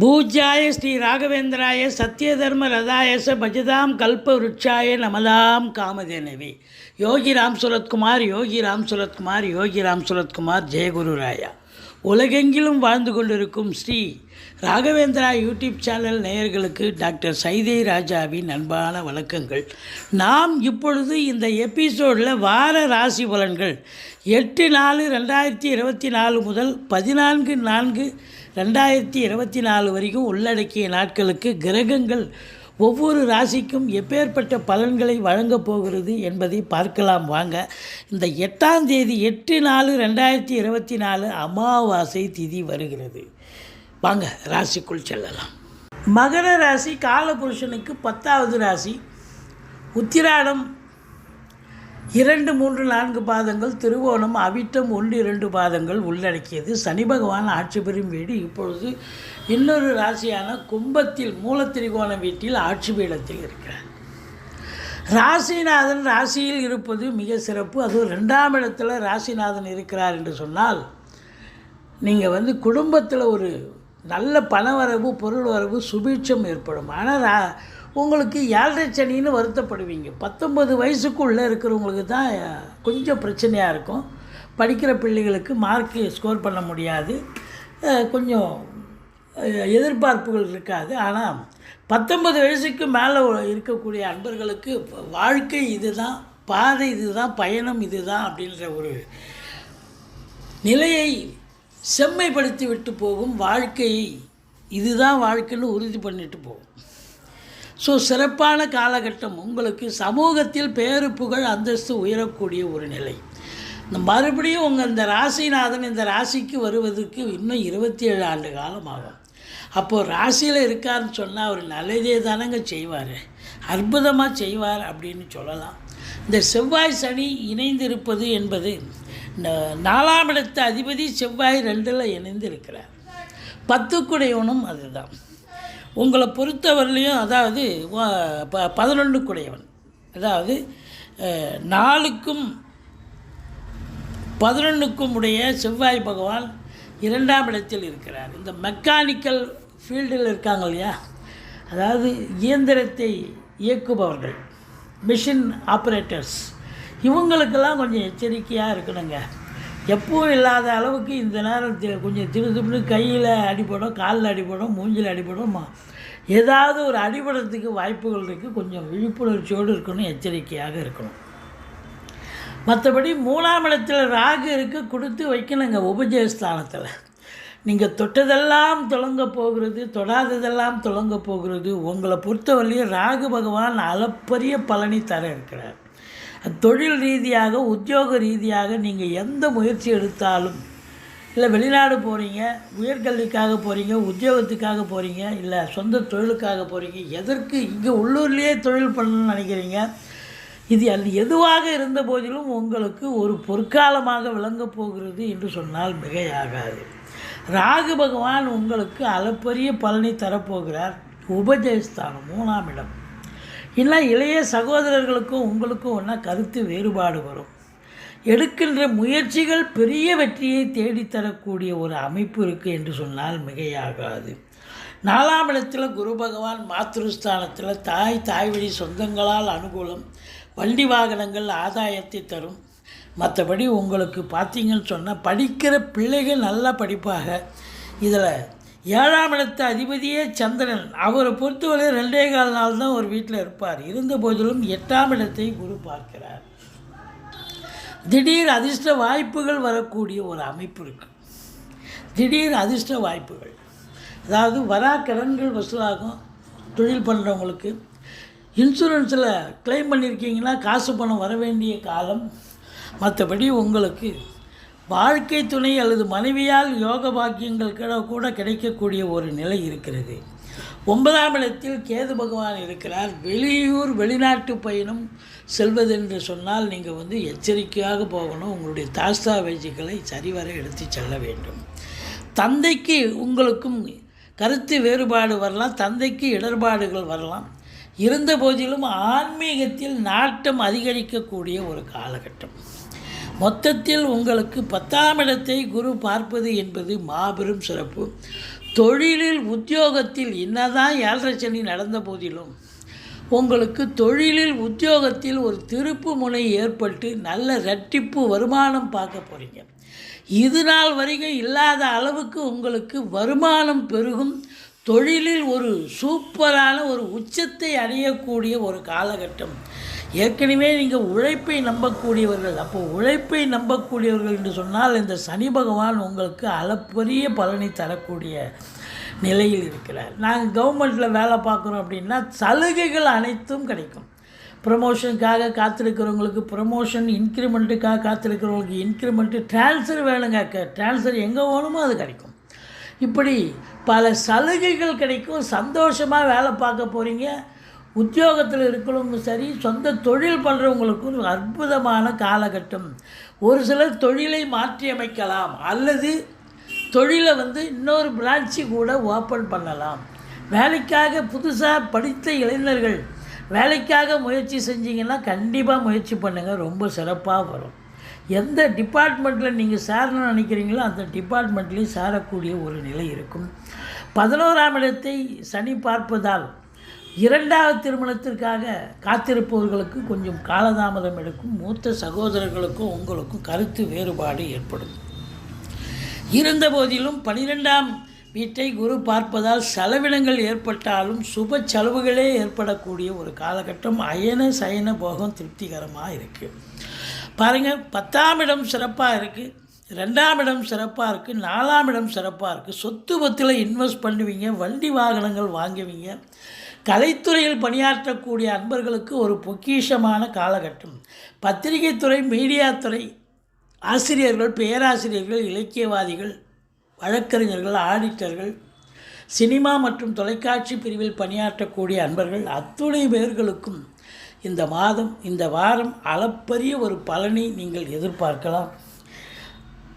பூஜ்யாய ஸ்ரீ ராகவேந்திராய சத்யதர்ம ரதாயச பஜதாம் கல்ப விருட்சாய நமதாம் காமதேனவி. யோகி ராம் சுரத்குமார் யோகி ராம் சுரத்குமார் யோகி ராம் சுரத்குமார் ஜெயகுரு ராயா. உலகெங்கிலும் வாழ்ந்து கொண்டிருக்கும் ஸ்ரீ ராகவேந்திரா யூடியூப் சேனல் நேயர்களுக்கு டாக்டர் சைதை ராஜாவின் அன்பான வணக்கங்கள். நாம் இப்பொழுது இந்த எபிசோடில் வார ராசி பலன்கள் எட்டு நாலு ரெண்டாயிரத்தி இருபத்தி நாலு முதல் பதினான்கு நான்கு ரெண்டாயிரத்தி இருபத்தி நாலு வரைக்கும் உள்ளடக்கிய நாட்களுக்கு கிரகங்கள் ஒவ்வொரு ராசிக்கும் எப்பேற்பட்ட பலன்களை வழங்கப் போகிறது என்பதை பார்க்கலாம் வாங்க. இந்த எட்டாம் தேதி எட்டு நாலு ரெண்டாயிரத்தி இருபத்தி நாலு அமாவாசை திதி வருகிறது. வாங்க ராசிக்குள் செல்லலாம். மகர ராசி காலபுருஷனுக்கு பத்தாவது ராசி. உத்திராடம் இரண்டு மூன்று நான்கு பாதங்கள் திருவோணம் அவிட்டம் ஒன்று இரண்டு பாதங்கள் உள்ளடக்கியது. சனி பகவான் ஆட்சி பெறும் வீடு இப்பொழுது இன்னொரு ராசியான கும்பத்தில் மூலத்திரிகோண வீட்டில் ஆட்சி பீடத்தில் இருக்கிறார். ராசிநாதன் ராசியில் இருப்பது மிக சிறப்பு. அதுவும் ரெண்டாம் இடத்துல ராசிநாதன் இருக்கிறார் என்று சொன்னால் நீங்கள் வந்து குடும்பத்தில் ஒரு நல்ல பணவரவு பொருள் வரவு சுபீட்சம் ஏற்படும். ஆனால் ரா- உங்களுக்கு ஏழரை சனின்னு வருத்தப்படுவீங்க. பத்தொம்பது வயசுக்குள்ளே இருக்கிறவங்களுக்கு தான் கொஞ்சம் பிரச்சனையாக இருக்கும். படிக்கிற பிள்ளைகளுக்கு மார்க்கு ஸ்கோர் பண்ண முடியாது. கொஞ்சம் எதிர்பார்ப்புகள் இருக்காது. ஆனால் பத்தொன்பது வயசுக்கு மேலே இருக்கக்கூடிய அன்பர்களுக்கு வாழ்க்கை இதுதான் பாதை இதுதான் பயணம் இதுதான் அப்படின்ற ஒரு நிலையை செம்மைப்படுத்தி விட்டு போகும் வாழ்க்கையை இதுதான் வாழ்க்கைன்னு உறுதி பண்ணிட்டு போகும். ஸோ சிறப்பான காலகட்டம் உங்களுக்கு சமூகத்தில் பேரு புகழ் அந்தஸ்து உயரக்கூடிய ஒரு நிலை. இந்த மறுபடியும் உங்கள் இந்த ராசிநாதன் இந்த ராசிக்கு வருவதற்கு இன்னும் இருபத்தி ஏழு ஆண்டு காலம் ஆகும். அப்போது ராசியில் இருக்காருன்னு சொன்னால் அவர் நல்லதே தானங்க செய்வார். அற்புதமாக செய்வார் அப்படின்னு சொல்லலாம். இந்த செவ்வாய் சனி இணைந்திருப்பது என்பது ந- நாலாம் இடத்த அதிபதி செவ்வாய் ரெண்டில் இணைந்து இருக்கிறார் பத்துக்குடையவனும் அதுதான். உங்களை பொறுத்தவரையிலையும் அதாவது ப பதினொன்று அதாவது நாலுக்கும் பதினொன்றுக்கும் உடைய செவ்வாய் பகவான் இரண்டாம் இடத்தில் இருக்கிறார். இந்த மெக்கானிக்கல் ஃபீல்டில் இருக்காங்க இல்லையா? அதாவது இயந்திரத்தை இயக்குபவர்கள் மிஷின் ஆப்ரேட்டர்ஸ். இவங்களுக்கெல்லாம் கொஞ்சம் எச்சரிக்கையாக இருக்கணுங்க. எப்பவும் இல்லாத அளவுக்கு இந்த நேரத்தில் கொஞ்சம் கொஞ்சம் திருதுப்புன்னு கையில் அடிபடும் காலில் அடிபடும் மூஞ்சில் அடிபடும். ஏதாவது ஒரு அடிபடத்துக்கு வாய்ப்புகள் இருக்குது கொஞ்சம் விழிப்புணர்ச்சியோடு இருக்கணும் எச்சரிக்கையாக இருக்கணும். மற்றபடி மூணாம் இடத்துல ராகு இருக்கு கொடுத்து வைக்கணுங்க உபஜயஸ்தானத்தில். நீங்கள் தொட்டதெல்லாம் தொடங்க போகிறது தொடாததெல்லாம் தொடங்க போகிறது. உங்களை பொறுத்தவரையிலையும் ராகு பகவான் அளப்பரிய பலனி தர இருக்கிறார். தொழில் ரீதியாக உத்தியோக ரீதியாக நீங்கள் எந்த முயற்சி எடுத்தாலும் இல்லை வெளிநாடு போகிறீங்க உயர்கல்விக்காக போகிறீங்க உத்தியோகத்துக்காக போகிறீங்க இல்லை சொந்த தொழிலுக்காக போகிறீங்க எதற்கு இங்கே உள்ளூர்லேயே தொழில் பண்ணணும்னு நினைக்கிறீங்க? இது அது எதுவாக இருந்த போதிலும் உங்களுக்கு ஒரு பொற்காலமாக விளங்கப் போகிறது என்று சொன்னால் மிகையாகாது. ராகு பகவான் உங்களுக்கு அளப்பரிய பலனை தரப்போகிறார். உபஜயஸ்தானம் மூணாம் இடம். இல்லை இளைய சகோதரர்களுக்கும் உங்களுக்கும் ஒன்றா கருத்து வேறுபாடு வரும். எடுக்கின்ற முயற்சிகள் பெரிய வெற்றியை தேடித்தரக்கூடிய ஒரு அமைப்பு இருக்குது என்று சொன்னால் மிகையாகாது. நாலாம் இடத்தில் குரு பகவான் மாத்ருஸ்தானத்தில் தாய் தாய் வழி சொந்தங்களால் அனுகூலம் வண்டி வாகனங்கள் ஆதாயத்தை தரும். மற்றபடி உங்களுக்கு பார்த்தீங்கன்னு சொன்னால் படிக்கிற பிள்ளைகள் நல்லா படிப்பாக. இதில் ஏழாம் இடத்து அதிபதியே சந்திரன். அவரை பொறுத்தவரை ரெண்டே கால் நாள் தான் ஒரு வீட்டில் இருப்பார். இருந்த போதிலும் எட்டாம் இடத்தை குரு பார்க்கிறார். திடீர் அதிர்ஷ்ட வாய்ப்புகள் வரக்கூடிய ஒரு அமைப்பு இருக்குது திடீர் அதிர்ஷ்ட வாய்ப்புகள். அதாவது வரா கடன்கள் வசூலாகும். தொழில் பண்ணுறவங்களுக்கு இன்சூரன்ஸில் க்ளைம் பண்ணியிருக்கீங்கன்னா காசு பணம் வர வேண்டிய காலம். மற்றபடி உங்களுக்கு வாழ்க்கை துணை அல்லது மனைவியால் யோக பாக்கியங்கள் கூட கூட கிடைக்கக்கூடிய ஒரு நிலை இருக்கிறது. ஒன்பதாம் இடத்தில் கேது பகவான் இருக்கிறார். வெளியூர் வெளிநாட்டு பயணம் செல்வதென்று சொன்னால் நீங்கள் வந்து எச்சரிக்கையாக போகணும். உங்களுடைய தாஸ்தாவேஜிகளை சரிவர எடுத்து செல்ல வேண்டும். தந்தைக்கு உங்களுக்கும் கருத்து வேறுபாடு வரலாம். தந்தைக்கு இடர்பாடுகள் வரலாம். இருந்த போதிலும் ஆன்மீகத்தில் நாட்டம் அதிகரிக்கக்கூடிய ஒரு காலகட்டம். மொத்தத்தில் உங்களுக்கு பத்தாம் இடத்தை குரு பார்ப்பது என்பது மாபெரும் சிறப்பு. தொழிலில் உத்தியோகத்தில் என்னதான் ஏழரை சனி நடந்த போதிலும் உங்களுக்கு தொழிலில் உத்தியோகத்தில் ஒரு திருப்பு முனை ஏற்பட்டு நல்ல ரெட்டிப்பு வருமானம் பார்க்க போகிறீங்க இது நாள் வரைக்கும் இல்லாத அளவுக்கு உங்களுக்கு வருமானம் பெருகும். தொழிலில் ஒரு சூப்பரான ஒரு உச்சத்தை அடையக்கூடிய ஒரு காலகட்டம். ஏற்கனவே நீங்கள் உழைப்பை நம்பக்கூடியவர்கள் அப்போ உழைப்பை நம்பக்கூடியவர்கள் என்று சொன்னால் இந்த சனி பகவான் உங்களுக்கு அளப்பரிய பலனை தரக்கூடிய நிலையில் இருக்கிறார். நாங்கள் கவர்மெண்ட்டில் வேலை பார்க்குறோம் அப்படின்னா சலுகைகள் அனைத்தும் கிடைக்கும். ப்ரமோஷனுக்காக காத்திருக்கிறவங்களுக்கு ப்ரமோஷன் இன்க்ரிமெண்ட்டுக்காக காத்திருக்கிறவங்களுக்கு இன்க்ரிமெண்ட்டு ட்ரான்ஸ்ஃபர் வேணுங்க. ட்ரான்ஸ்ஃபர் எங்கே வேணுமோ அது கிடைக்கும். இப்படி பல சலுகைகள் கிடைக்கும். சந்தோஷமாக வேலை பார்க்க போகிறீங்க உத்தியோகத்தில் இருக்கிறவங்க சரி சொந்த தொழில் பண்ணுறவங்களுக்கும் அற்புதமான காலகட்டம். ஒரு சிலர் தொழிலை மாற்றியமைக்கலாம் அல்லது தொழிலை வந்து இன்னொரு பிரான்ச்சு கூட ஓப்பன் பண்ணலாம். வேலைக்காக புதுசாக படித்த இளைஞர்கள் வேலைக்காக முயற்சி செஞ்சீங்கன்னா கண்டிப்பாக முயற்சி பண்ணுங்கள் ரொம்ப சிறப்பாக வரும். எந்த டிபார்ட்மெண்ட்டில் நீங்கள் சேரணும்னு நினைக்கிறீங்களோ அந்த டிபார்ட்மெண்ட்லேயும் சேரக்கூடிய ஒரு நிலை இருக்கும். பதினோராம் இடத்தை சனி பார்ப்பதால் இரண்டாவது திருமணத்திற்காக காத்திருப்பவர்களுக்கு கொஞ்சம் காலதாமதம் எடுக்கும் மூத்த சகோதரர்களுக்கும் உங்களுக்கும் கருத்து வேறுபாடு ஏற்படும். இருந்த போதிலும் பனிரெண்டாம் வீட்டை குரு பார்ப்பதால் செலவினங்கள் ஏற்பட்டாலும் சுப செலவுகளே ஏற்படக்கூடிய ஒரு காலகட்டம் அயன சயன போகம் திருப்திகரமாக இருக்குது பாருங்கள் பத்தாம் இடம் சிறப்பாக இருக்குது ரெண்டாம் இடம் சிறப்பாக இருக்குது நாலாம் இடம் சிறப்பாக இருக்குது சொத்து பத்தில் இன்வெஸ்ட் பண்ணுவீங்க வண்டி வாகனங்கள் வாங்குவீங்க கலைத்துறையில் பணியாற்றக்கூடிய அன்பர்களுக்கு ஒரு பொக்கிஷமான காலகட்டம். பத்திரிகைத்துறை மீடியாத்துறை ஆசிரியர்கள் பேராசிரியர்கள் இலக்கியவாதிகள் வழக்கறிஞர்கள் ஆடிட்டர்கள் சினிமா மற்றும் தொலைக்காட்சி பிரிவில் பணியாற்றக்கூடிய அன்பர்கள் அத்துணை பேர்களுக்கும் இந்த மாதம் இந்த வாரம் அளப்பரிய ஒரு பலனை நீங்கள் எதிர்பார்க்கலாம்.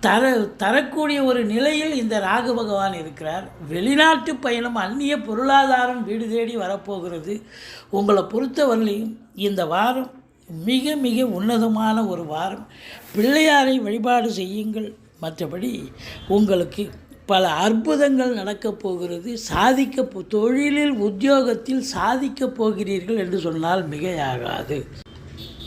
தர தரக்கூடிய ஒரு நிலையில் இந்த ராகு பகவான் இருக்கிறார். வெளிநாட்டு பயணம் அந்நிய பொருளாதாரம் வீடு தேடி வரப்போகிறது. உங்களை பொறுத்தவரையிலையும் இந்த வாரம் மிக மிக உன்னதமான ஒரு வாரம். பிள்ளையாரை வழிபாடு செய்யுங்கள். மற்றபடி உங்களுக்கு பல அற்புதங்கள் நடக்கப் போகிறது. சாதிக்க தொழிலில் உத்தியோகத்தில் சாதிக்கப் போகிறீர்கள் என்று சொன்னால் மிகையாகாது.